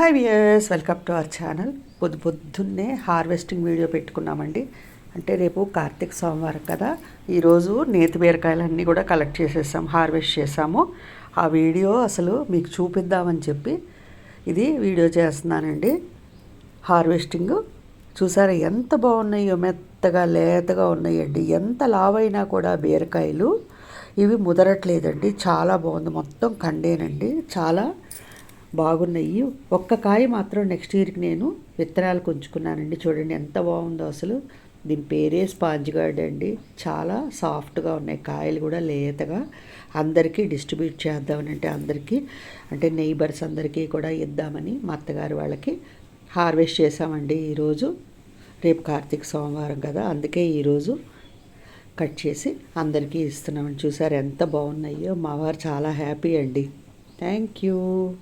Hi viewers welcome to our channel పొద్దు పొద్దున్నే harvesting video పెట్టుకున్నామండి. అంటే రేపు కార్తీక సోమవారం కదా. ఈరోజు నేతి బీరకాయలన్నీ కూడా కలెక్ట్ చేసేసాం హార్వెస్ట్ చేసాము. ఆ వీడియో అసలు మీకు చూపిద్దామని చెప్పి ఇది వీడియో చేస్తున్నానండి. హార్వెస్టింగ్ చూసారా ఎంత బాగున్నాయో మెత్తగా లేతగా ఉన్నాయండి. ఎంత లావైనా కూడా బీరకాయలు. ఇవి ముదరట్లేదండి. చాలా బాగుంది. మొత్తం కండేనండి. చాలా బాగున్నాయి. ఒక్క కాయ మాత్రం నెక్స్ట్ ఇయర్కి నేను విత్తనాలు కొంచుకున్నానండి. చూడండి ఎంత బాగుందో అసలు. దీని పేరే స్పాంజ్ గార్డ్ అండి. చాలా సాఫ్ట్గా ఉన్నాయి. కాయలు కూడా లేతగా అందరికీ డిస్ట్రిబ్యూట్ చేద్దామని అంటే అందరికీ అంటే నైబర్స్ అందరికీ కూడా ఇద్దామని మా అత్తగారు వాళ్ళకి హార్వెస్ట్ చేసామండి ఈరోజు. రేపు కార్తీక సోమవారం కదా అందుకే ఈరోజు కట్ చేసి అందరికీ ఇస్తున్నామని చూసారు ఎంత బాగున్నాయో. మా వారు చాలా హ్యాపీ అండి. Thank you